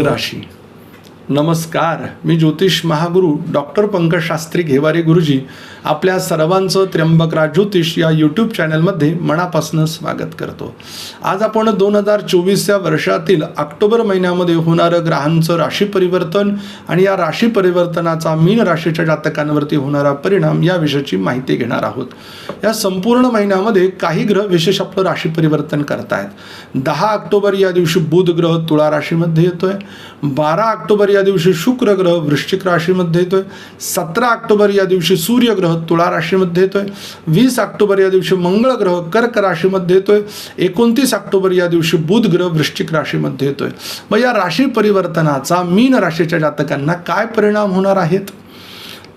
मीन राशी नमस्कार. मी ज्योतिष महागुरु डॉक्टर पंकज शास्त्री घेवारे गुरुजी. आपल्या सर्वांचं त्र्यंबकरा ज्योतिष या यूट्यूब चॅनलमध्ये मनापासून स्वागत करतो. आज आपण दोन हजार चोवीस या वर्षातील ऑक्टोबर महिन्यामध्ये होणारं ग्रहांचं राशी परिवर्तन आणि या राशी परिवर्तनाचा मीन राशीच्या जातकांवरती होणारा परिणाम या विषयाची माहिती घेणार आहोत. या संपूर्ण महिन्यामध्ये काही ग्रह विशेष आपलं राशी परिवर्तन करतायत. दहा ऑक्टोबर या दिवशी बुध ग्रह तुळा राशीमध्ये येतोय. बारा ऑक्टोबर या दिवशी शुक्र ग्रह वृश्चिक राशीमध्ये येतोय. सतरा ऑक्टोबर या दिवशी सूर्यग्रह तुळा राशीमध्ये येतोय. वीस ऑक्टोबर या दिवशी मंगळ ग्रह कर्क राशीमध्ये येतोय. एकोणतीस ऑक्टोबर या दिवशी बुध ग्रह वृश्चिक राशीमध्ये येतोय. मग या राशी परिवर्तनाचा मीन राशीच्या जातकांना काय परिणाम होणार आहेत?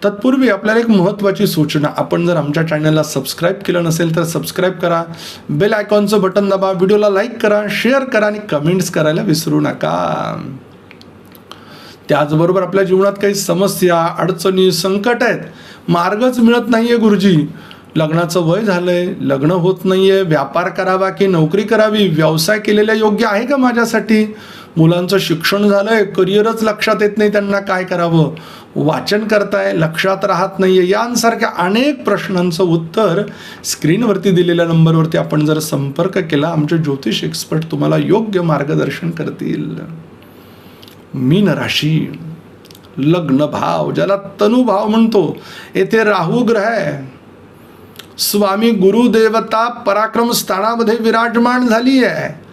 तत्पूर्वी आपल्याला एक महत्त्वाची सूचना आपण जर आमच्या चॅनलला सबस्क्राईब केलं नसेल तर सबस्क्राईब करा. बेल आयकॉनचं बटन दाबा व्हिडिओला लाईक करा शेअर करा आणि कमेंट्स करायला विसरू नका. त्याचबरोबर आपल्या जीवनात काही समस्या अडचणी संकट आहेत. मार्गच मिळत नाहीये गुरुजी. लग्नाचं वय झालंय लग्न होत नाहीये. व्यापार करावा की नोकरी करावी? व्यवसाय केलेला योग्य आहे का माझ्यासाठी? मुलांचं शिक्षण झालंय करिअरच लक्षात येत नाही त्यांना काय करावं? वाचन करताय लक्षात राहत नाहीये. यांसारख्या अनेक प्रश्नांचं उत्तर स्क्रीनवरती दिलेल्या नंबरवरती आपण जर संपर्क केला आमचे ज्योतिष एक्सपर्ट तुम्हाला योग्य मार्गदर्शन करतील. मीन राशी लग्न भाव ज्याला तनुभाव म्हणतो येथे राहू ग्रह आहे. स्वामी गुरुदेवता पराक्रम स्थानामध्ये विराजमान झाली आहे.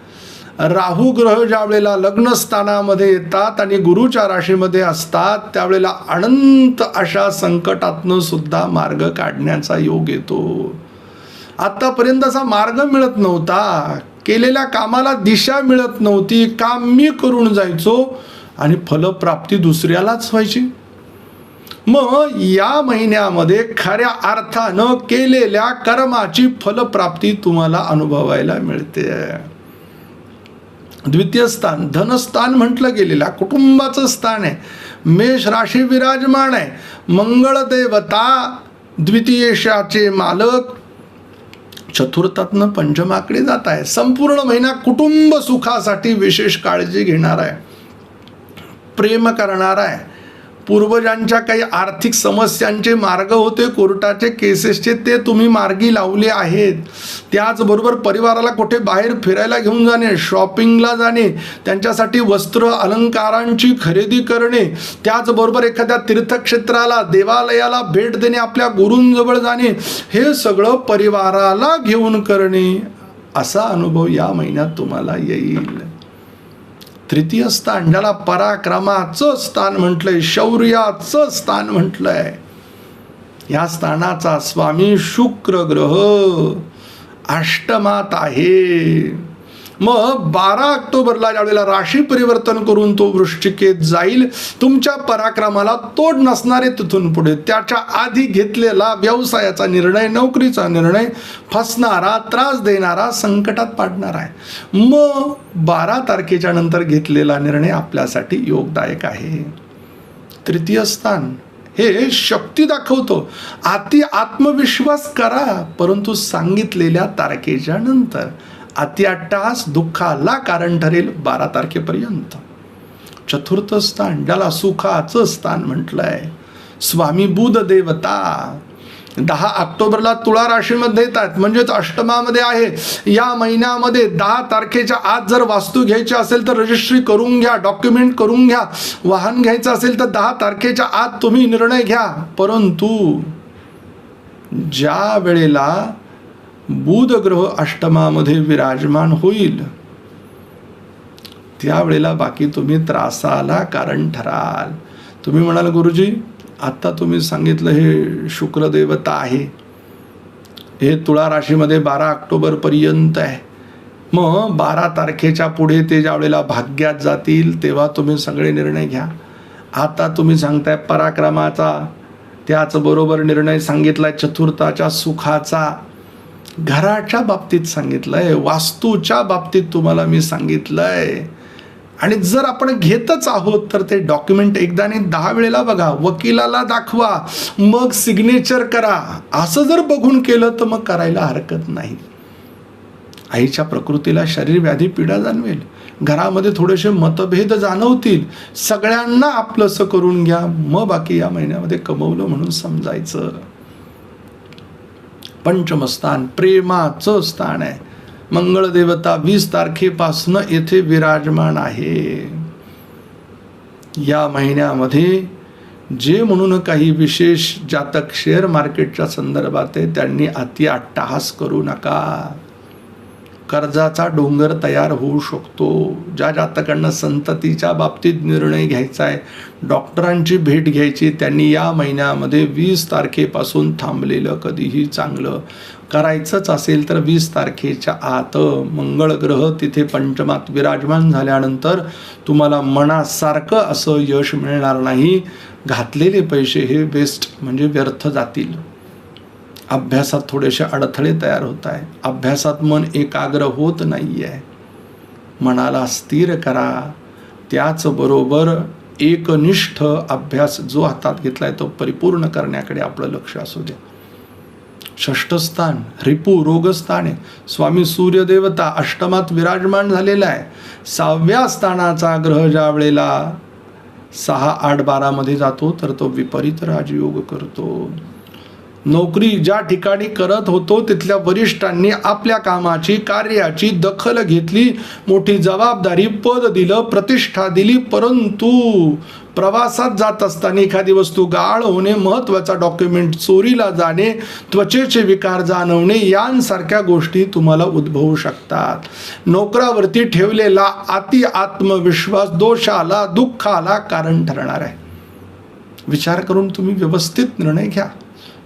राहू ग्रह ज्या वेळेला लग्न स्थानामध्ये येतात आणि गुरुच्या राशीमध्ये असतात त्यावेळेला अनंत अशा संकटातनं सुद्धा मार्ग काढण्याचा योग येतो. आतापर्यंत असा मार्ग मिळत नव्हता. केलेल्या कामाला दिशा मिळत नव्हती. काम मी करून जायचो आणि फलप्राप्ती दुसऱ्यालाच व्हायची. मग या महिन्यामध्ये खऱ्या अर्थानं केलेल्या कर्माची फलप्राप्ती तुम्हाला अनुभवायला मिळते. द्वितीय स्थान धनस्थान म्हटलं गेलेलं आहे, कुटुंबाचं स्थान आहे. मेष राशी विराजमान आहे. मंगळ देवता द्वितीयशाचे मालक चतुर्थातनं पंचमाकडे जात आहे. संपूर्ण महिना कुटुंब सुखासाठी विशेष काळजी घेणार आहे. प्रेम करणार आहे. पूर्वजांच्या काही आर्थिक समस्यांचे मार्ग होते कोर्टाचे केसेसचे ते तुम्ही मार्गी लावले आहेत. त्याचबरोबर परिवाराला कुठे बाहेर फिरायला घेऊन जाणे शॉपिंगला जाणे त्यांच्यासाठी वस्त्र अलंकारांची खरेदी करणे त्याचबरोबर एखाद्या तीर्थक्षेत्राला देवालयाला भेट देणे आपल्या गुरूंजवळ जाणे हे सगळं परिवाराला घेऊन करणे. असा अनुभव या महिन्यात तुम्हाला येईल. तृतीय स्थान ज्याला पराक्रमाचं स्थान म्हटलंय शौर्याचं स्थान म्हटलंय. या स्थानाचा स्वामी शुक्र ग्रह अष्टमात आहे. मग बारा ऑक्टोबरला ज्यावेळेला राशी परिवर्तन करून तो वृश्चिकेत जाईल तुमच्या पराक्रमाला तोड नसणारे तिथून पुढे. त्याच्या आधी घेतलेला व्यवसायाचा निर्णय नोकरीचा निर्णय फसणारा त्रास देणारा संकटात पाडणार आहे. मग बारा तारखेच्या नंतर घेतलेला निर्णय आपल्यासाठी योगदायक आहे. तृतीय स्थान. हे शक्ती दाखवतो. अति आत्मविश्वास करा परंतु सांगितलेल्या तारखेच्या नंतर. अत्याटास दुःखाला कारण ठरेल बारा तारखेपर्यंत. चतुर्थ स्थान ज्याला सुखाचं स्थान म्हटलंय. स्वामी बुध देवता. दहा ऑक्टोबरला तुळा राशीमध्ये येतात म्हणजेच अष्टमामध्ये आहे. या महिन्यामध्ये दहा तारखेच्या आत जर वास्तू घ्यायची असेल तर रजिस्ट्री करून घ्या डॉक्युमेंट करून घ्या. वाहन घ्यायचं असेल तर दहा तारखेच्या आत तुम्ही निर्णय घ्या. परंतु ज्या वेळेला बुध ग्रह अष्टमामध्ये विराजमान होईल. त्यावेळेला बाकी तुम्ही त्रासाला कारण ठराल. तुम्ही म्हणाल गुरुजी आत्ता तुम्ही सांगितलं हे शुक्रदेवता आहे. हे तुळा राशीमध्ये बारा ऑक्टोबरपर्यंत आहे. मग बारा तारखेच्या पुढे ते ज्यावेळेला भाग्यात जातील तेव्हा तुम्ही सगळे निर्णय घ्या. आता तुम्ही सांगताय पराक्रमाचा त्याचबरोबर निर्णय सांगितलाय चतुर्थाच्या सुखाचा. घराच्या बाबतीत सांगितलंय वास्तूच्या बाबतीत तुम्हाला मी सांगितलंय. आणि जर आपण घेतच आहोत तर ते डॉक्युमेंट एकदा आणि दहा वेळेला बघा वकिलाला दाखवा मग सिग्नेचर करा. असं जर बघून केलं तर मग करायला हरकत नाही. आईच्या प्रकृतीला शरीर व्याधी पीडा जाणवेल. घरामध्ये थोडेसे मतभेद जाणवतील. सगळ्यांना आपलंसं करून घ्या. मग बाकी या महिन्यामध्ये कमवलं म्हणून समजायचं. पंचमस्थान प्रेमाचं स्थान आहे. मंगळदेवता वीस तारखेपासून येथे विराजमान आहे. या महिन्यामध्ये जे म्हणून काही विशेष जातक शेअर मार्केटच्या संदर्भात आहे त्यांनी अति अट्टहास करू नका. कर्जाचा डोंगर तयार होऊ शकतो. ज्या जातकांना संततीच्या बाबतीत निर्णय घ्यायचा आहे डॉक्टरांची भेट घ्यायची त्यांनी या महिन्यामध्ये वीस तारखेपासून थांबलेलं कधीही चांगलं करायचंच असेल तर वीस तारखेच्या आत मंगळ ग्रह तिथे पंचमात विराजमान झाल्यानंतर तुम्हाला मनासारखं असं यश मिळणार नाही. घातलेले पैसे हे वेस्ट म्हणजे व्यर्थ जातील. अभ्यासात थोडेसे अडथळे तयार होत आहे अभ्यासात मन एकाग्र होत नाही आहे मनाला स्थिर करा. त्याचबरोबर एकनिष्ठ अभ्यास जो हातात घेतला आहे तो परिपूर्ण करण्याकडे आपलं लक्ष असू द्या. षष्ठस्थान रिपू रोगस्थान आहे स्वामी सूर्यदेवता अष्टमात विराजमान झालेला आहे. सहाव्या स्थानाचा ग्रह ज्या वेळेला सहा आठ बारामध्ये जातो तर तो विपरीत राजयोग करतो. नोकरी ज्या ठिकाणी करत होतो तिथल्या वरिष्ठांनी आपल्या कामाची कार्याची दखल घेतली. मोठी जबाबदारी पद दिलं प्रतिष्ठा दिली परंतु प्रवासात जात असताना एखादी वस्तू गाळ होणे महत्त्वाचा डॉक्युमेंट चोरीला जाणे त्वचेचे विकार जाणवणे यांसारख्या गोष्टी तुम्हाला उद्भवू शकतात. नोकरावरती ठेवलेला अति आत्मविश्वास दोषाला दुःखाला कारण ठरणार आहे. विचार करून तुम्ही व्यवस्थित निर्णय घ्या.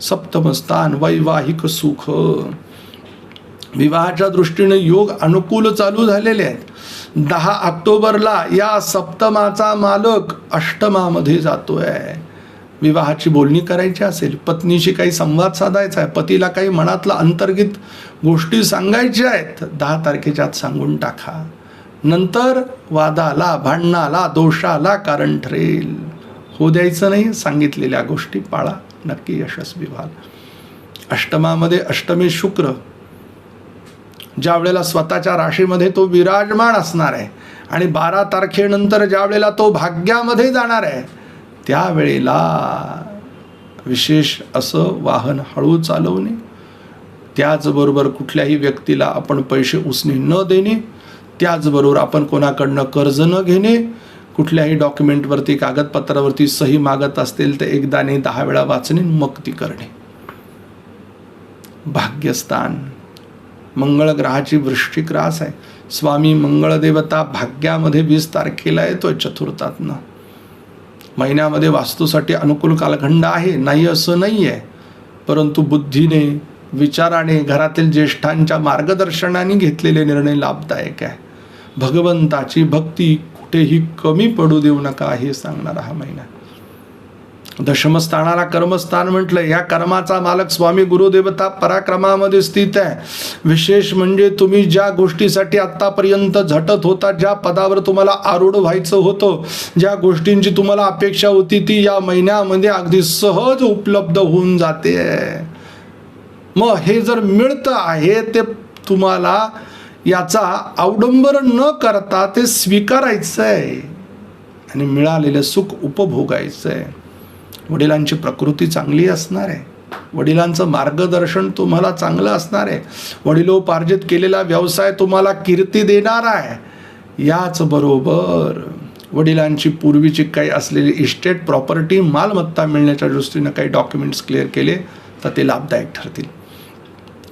सप्तम स्थान वैवाहिक सुख. विवाहाच्या दृष्टीने योग अनुकूल चालू झालेले आहेत. दहा ऑक्टोबरला या सप्तमाचा मालक अष्टमामध्ये जातोय. विवाहाची बोलणी करायची असेल पत्नीशी काही संवाद साधायचा आहे पतीला काही मनातला अंतर्गत गोष्टी सांगायच्या आहेत दहा तारखेच्या आत सांगून टाका. नंतर वादाला भांडणाला दोषाला कारण ठरेल. हो द्यायचं नाही सांगितलेल्या गोष्टी पाळा. नक्की यशस्वी व्हाल. अष्टमामध्ये अष्टमी शुक्र. ज्या वेळेला स्वतःच्या राशीमध्ये तो विराजमान असणार आहे आणि बारा तारखेनंतर ज्या वेळेला तो भाग्यामध्ये जाणार आहे त्यावेळेला विशेष असं वाहन हळू चालवणे त्याचबरोबर कुठल्याही व्यक्तीला आपण पैसे उसने न देणे त्याचबरोबर आपण कोणाकडनं कर्ज न घेणे कुठल्याही डॉक्युमेंटवरती कागदपत्रावरती सही मागत असतील तर एकदा नाही दहा वेळा वाचणे मग ती करणे. भाग्यस्थान. मंगळ ग्रहाची वृश्चिक रास आहे. स्वामी मंगळदेवता भाग्यामध्ये वीस तारखेला येतोय चतुर्थातनं. महिन्यामध्ये वास्तूसाठी अनुकूल कालखंड आहे. नाही असं नाही आहे परंतु बुद्धीने विचाराने घरातील ज्येष्ठांच्या मार्गदर्शनाने घेतलेले निर्णय लाभदायक आहे. भगवंताची भक्ती कुठेही कमी पडू देऊ नका हे सांगणारा हा महिना. दशमस्थानाला कर्मस्थान म्हटलं या कर्माचा मालक स्वामी गुरुदेवता पराक्रमामध्ये स्थित आहे. विशेष म्हणजे तुम्ही ज्या गोष्टीसाठी आत्तापर्यंत झटत होता ज्या पदावर तुम्हाला आरूढ व्हायचं होतं ज्या गोष्टींची तुम्हाला अपेक्षा होती ती या महिन्यामध्ये अगदी सहज उपलब्ध होऊन जाते. मग हे जर मिळतं आहे ते तुम्हाला याचा अवडंबर न करता ते स्वीकारायचं आहे आणि मिळालेलं सुख उपभोगायचं आहे वडिलांची प्रकृती चांगली असणार आहे. वडिलांचं मार्गदर्शन तुम्हाला चांगलं असणार आहे. वडिलोपार्जित केलेला व्यवसाय तुम्हाला कीर्ती देणार आहे. याचबरोबर वडिलांची पूर्वीची काही असलेली इस्टेट प्रॉपर्टी मालमत्ता मिळण्याच्या दृष्टीनं काही डॉक्युमेंट्स क्लिअर केले तर ते लाभदायक ठरतील.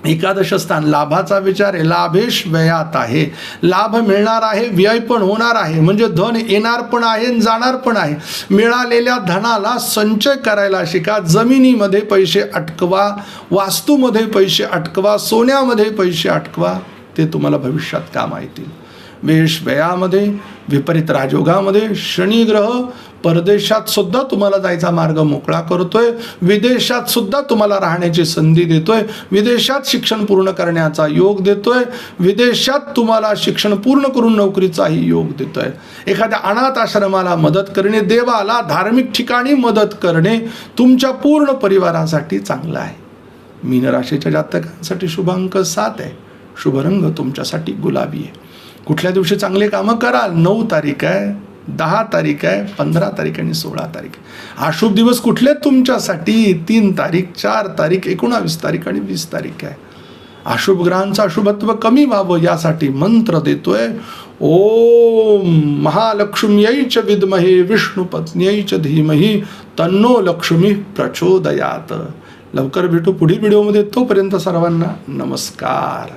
एकादश स्थान. लाभाचा विचार आहे. लाभेश व्ययात आहे. लाभ मिळणार आहे व्यय पण होणार आहे. म्हणजे धन येणार पण आहे आणि जाणार पण आहे. मिळालेल्या धनाला संचय करायला शिका. जमिनीमध्ये पैसे अटकवा वास्तूमध्ये पैसे अटकवा सोन्यामध्ये पैसे अटकवा ते तुम्हाला भविष्यात काम येतील वेश व्ययामध्ये विपरीत राजयोगामध्ये शनिग्रह परदेशात सुद्धा तुम्हाला जायचा मार्ग मोकळा करतोय. विदेशात सुद्धा तुम्हाला राहण्याची संधी देतोय. विदेशात शिक्षण पूर्ण करण्याचा योग देतोय. विदेशात तुम्हाला शिक्षण पूर्ण करून नोकरीचाही योग देतोय. एखाद्या अनाथ आश्रमाला मदत करणे देवाला धार्मिक ठिकाणी मदत करणे तुमच्या पूर्ण परिवारासाठी चांगलं आहे. मीन राशीच्या जातकांसाठी शुभांक सात आहे. शुभरंग तुमच्यासाठी गुलाबी आहे. कुठल्या दिवशी चांगले कामं कराल? नऊ तारीख आहे दहा तारीख आहे पंधरा तारीख आणि सोळा तारीख. अशुभ दिवस कुठले तुमच्यासाठी? तीन तारीख चार तारीख एकोणावीस तारीख आणि वीस तारीख आहे. अशुभ ग्रहांचं अशुभत्व कमी व्हावं यासाठी मंत्र देतोय. ओम महालक्ष्म्यै विद्महे विष्णू पत्न्यै च तन्नो लक्ष्मी प्रचोदयात. लवकर भेटू पुढील व्हिडिओमध्ये. तोपर्यंत सर्वांना नमस्कार.